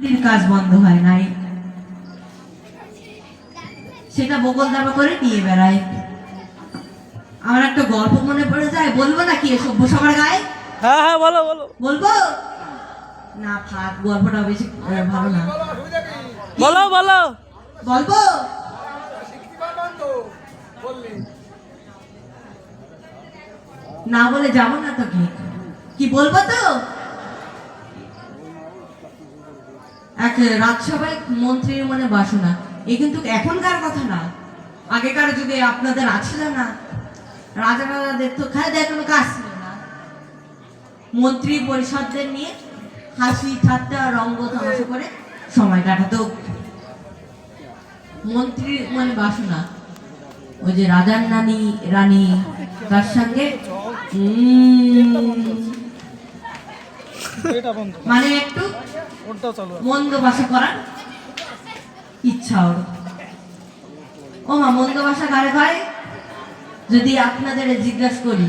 দিন কাজ বন্ধ হয় নাই। সেটা বগল দাবা করে নিয়ে বেড়ায়। আমার একটা গল্প মনে পড়ে যায় বলব নাকি সভ্য সবার গায়ে? হ্যাঁ হ্যাঁ বলো বলো। বলব? না থাক গল্পটা বেশি ভালো না। বলো বলো। বলব? না বলে যাব না তো কি কি বলব তো? এক রাজসভায় মন্ত্রীর মনে বাসনা। এ কিন্তু এখনকার কথা না। আগেকার যুগে আপনাদের আছিল না। রাজা রাজাদের তো খায় কোনো কাজ ছিল না। মন্ত্রী পরিষদদের নিয়ে হাসি ঠাট্টা রঙ্গ তামাশা করে সময় কাটাতো। মন্ত্রীর মনে বাসনা। ওই যে রাজার নানি, রানী, তার সঙ্গে মানে একটু মন্দ বাসা করার ইচ্ছা ওর। ও মা মন্দ বাসা কারে কয়? যদি আপনাদের জিজ্ঞাসা করি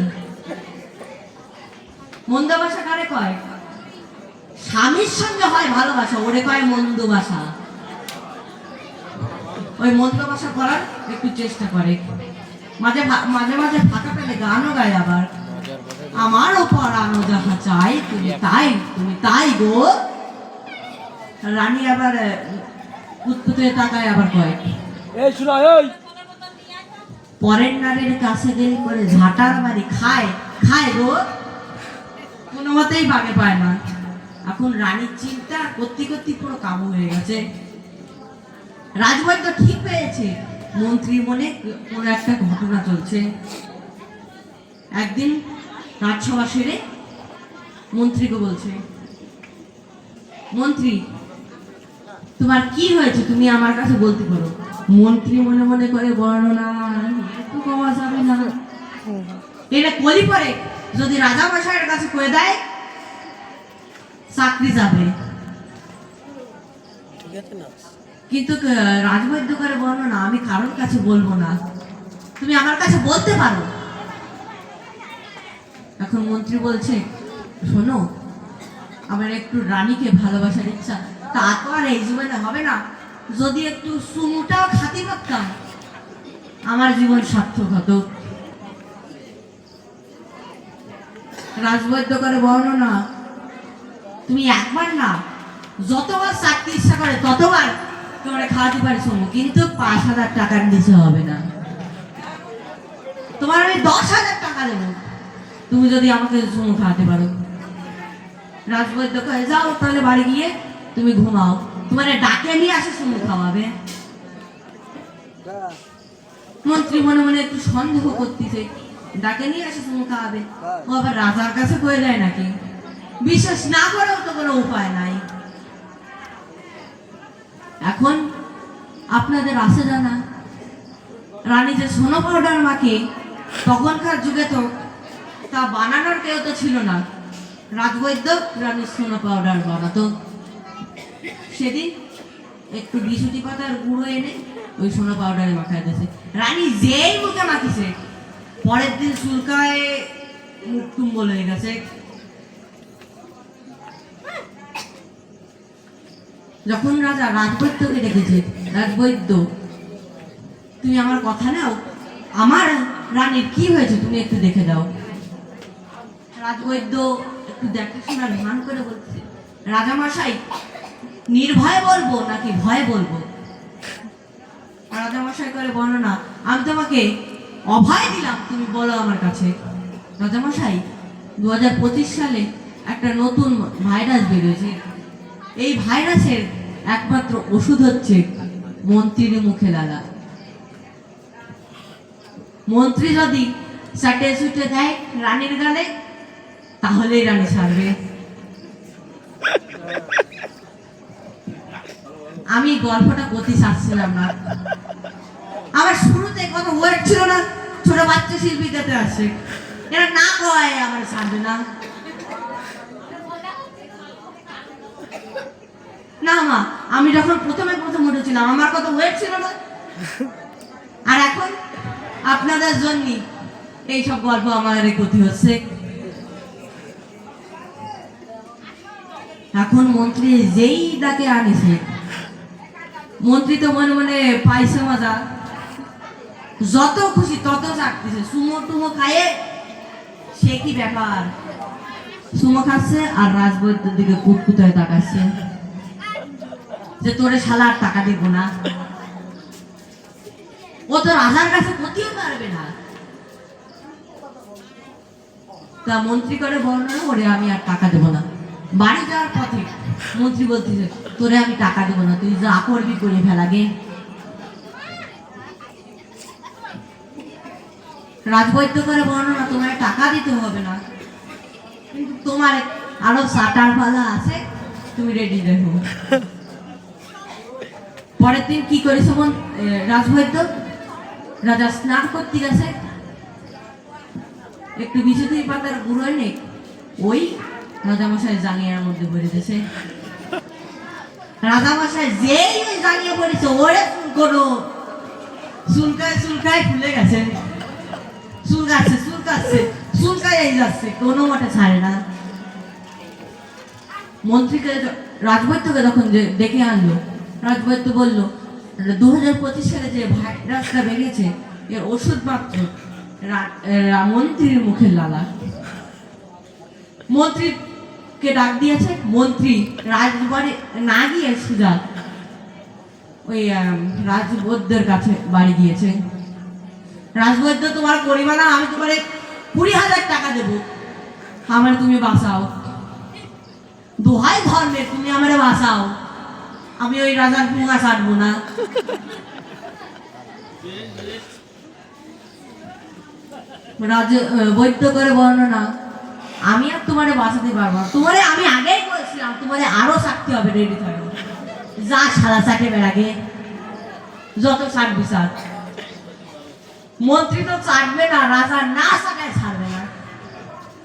মন্দ বাসা কারে কয়? স্বামীর সঙ্গে হয় ভালোবাসা ওরে কয় মন্দ বাসা ওই মন্দ বাসা করার একটু চেষ্টা করে। মাঝে মাঝে মাঝে ফাঁকা পেলে গানও গায় আবার। আমার যাহা চাই তুমি তাই তুমি তাই গো। রানী আবার উৎপুতে তাকায় আবার কয়? এই শোনা এই। পরের নারীর কাছে গেলে করে ঝাঁটার বাড়ি খায় খায় গো। কোনো মতেই বাগে পায় না। এখন রানীর চিন্তা করতে করতে পুরো কাবু হয়ে গেছে। রাজবৈদ্য ঠিক পেয়েছে। মন্ত্রীর মনে কোনো একটা ঘটনা চলছে। একদিন রাজসভা সেরে মন্ত্রীকে বলছে। মন্ত্রী, তোমার কি হয়েছে? তুমি আমার কাছে বলতে পারো। মন্ত্রী মনে মনে করে, বর্ণনা একটু যাবে না। এটা কলি পরে যদি রাজা মশাইয়ের কাছে কয়ে দেয়, চাকরি যাবে। না কিন্তু রাজবৈদ্য করে বর্ণনা, আমি কারোর কাছে বলব না। তুমি আমার কাছে বলতে পারো। এখন মন্ত্রী বলছে শোনো, আমার একটু রানীকে ভালোবাসার ইচ্ছা। তা তো আর এই জীবনে হবে না। যদি একটু সুমুটাও খাতি পারতাম আমার জীবন সার্থক হতো। রাজবৈদ্য করে বর্ণনা, তুমি একবার না, যতবার চাকরি ইচ্ছা করে, ততবার তোমার খাওয়াতে পারি সমু কিন্তু পাঁচ হাজার টাকার নিচে হবে না। তোমার আমি দশ হাজার টাকা দেবো। তুমি যদি আমাকে সমু খাওয়াতে পারো। রাজবৈদ্য কয়ে যাও তাহলে বাড়ি গিয়ে তুমি ঘুমাও। তোমার ডাকে নিয়ে আসে সমু খাওয়াবে। মন্ত্রী মনে মনে একটু সন্দেহ করতেছে ডাকে নিয়ে আসে সমু খাওয়াবে। ও আবার রাজার কাছে কয়ে দেয় নাকি বিশ্বাস না করেও তো কোনো উপায় নাই। এখন আপনাদের আছে জানা রানী যে সোনো পাউডার মাকে তখনকার যুগে তো তা বানানোর কেউ তো ছিল না। রাজবৈদ্য রানীর সোনো পাউডার বানাতো সেদিন একটু বিশুটি পাতার গুঁড়ো এনে ওই সোনা পাউডারে মাখায় দিয়েছে। রানী যেই মুখে মাখিছে, পরের দিন চুলকায় মুখ হয়ে গেছে। যখন রাজা রাজবৈদ্যকে ডেকেছে রাজবৈদ্য, তুমি আমার কথা নাও, আমার রানীর কি হয়েছে তুমি একটু দেখে দাও। রাজবৈদ্য দেখাশোনার ভান করে বলছে। রাজামশাই, নির্ভয়ে বলব নাকি ভয়ে বলব? রাজামশাই করে বর্ণনা, আমি তোমাকে অভয় দিলাম, তুমি বলো আমার কাছে। রাজামশাই দু হাজার পঁচিশ সালে একটা নতুন ভাইরাস বেরিয়েছে। এই ভাইরাসের একমাত্র ওষুধ হচ্ছে মন্ত্রীর মুখে লাগা। মন্ত্রী যদি চাটে ছুটে দেয়, রানীর গালে তাহলেই রানী সারবে আমি গল্পটা গতি চাচ্ছিলাম না। আমার শুরুতে কত ওয়েট ছিল না, ছোট বাচ্চা শিল্পী যাতে আসে এরা না কয় আমার ছাড়বে না। না মা, আমি যখন প্রথমে প্রথম উঠেছিলাম, আমার কত ওয়েট ছিল না। আর এখন আপনাদের জন্য এই সব গল্প আমার গতি হচ্ছে। এখন মন্ত্রী যেই ডাকে আনিছে, মন্ত্রী তো মনে মনে পাইছে মজা। যত খুশি তত চাকতেছে সুমো টুমো খায়ে, সে কি ব্যাপার? সুমো খাচ্ছে আর রাজবৈদ্যের দিকে কুটকুট হয়ে তাকাচ্ছে। যে তোরে শালা আর টাকা দিব না। ও তো রাজার কাছে ক্ষতিও পারবে না। তা মন্ত্রী করে বর্ণনা ওরে আমি আর টাকা দেবো না। বাড়ি যাওয়ার পথে মন্ত্রী বলতেছে, তোরে আমি টাকা দেবো না, তুই যা করবি করে ফেলাগে রাজবৈদ্য করে বর্ণনা তোমার টাকা দিতে হবে না। কিন্তু তোমার আরও সাটার পালা আছে, তুমি রেডি দেখো। পরের দিন কি করেছে মন রাজবৈদ্য? রাজা স্নান করতে গেছে। একটু বিচুতি পাতার গুঁড়ো এনে ওই রাজামশাই জাঙ্গিয়ার মধ্যে দিয়েছে রাজামশাই যেই ওই জাঙ্গিয়ে পড়েছে, ওরে চুল করো। চুলকায় চুলকায় ফুলে গেছে। চুলকাচ্ছে চুলকাচ্ছে চুলকায় এই যাচ্ছে, কোনো মতে ছাড়ে না। মন্ত্রীকে রাজবৈদ্যকে যখন ডেকে আনলো, রাজবৈদ্য বলল দু হাজার পঁচিশ সালে যে ভাইরাসটা বেরিয়েছে, এর ওষুধ মাত্র মন্ত্রীর মুখের লালা। মন্ত্রীকে ডাক দিয়েছে? মন্ত্রী। রাজবাড়ি না গিয়ে সুজা ওই রাজবৈদ্যের কাছে বাড়ি গিয়েছে। রাজবৈদ্য, তোমার পরিমাণ আমি তোমার কুড়ি হাজার টাকা দেবো। আমার তুমি বাঁচাও। দোহাই ধর্মের তুমি আমারে বাঁচাও। আমি ওই রাজার পুঙা ছাড়বো না। রাজ বৈদ্য করে বর্ণনা। আমি আর তোমারে বাঁচাতে পারব তোমারে আমি আগেই বলছিলাম, তোমারে আরও থাকতে হবে রেডি থাকো। যা সারা চাকে বেড়াগে যত ছাড়বি ছাড় মন্ত্রী তো ছাড়বে না, রাজা না চাকায় ছাড়বে না।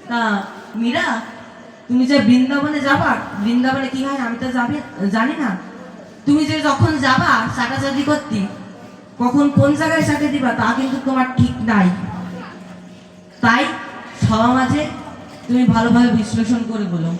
তা, মীরা, তুমি যে বৃন্দাবনে যাবা, বৃন্দাবনে কি হয় আমি তো যাবে জানি না। তুমি যে যখন যাবা চাকাচাকি করতে, কখন কোন জায়গায় চাকে দিবা তা কিন্তু তোমার ঠিক নাই। তাই সবার মাঝে তুমি ভালোভাবে বিশ্লেষণ করে বলো।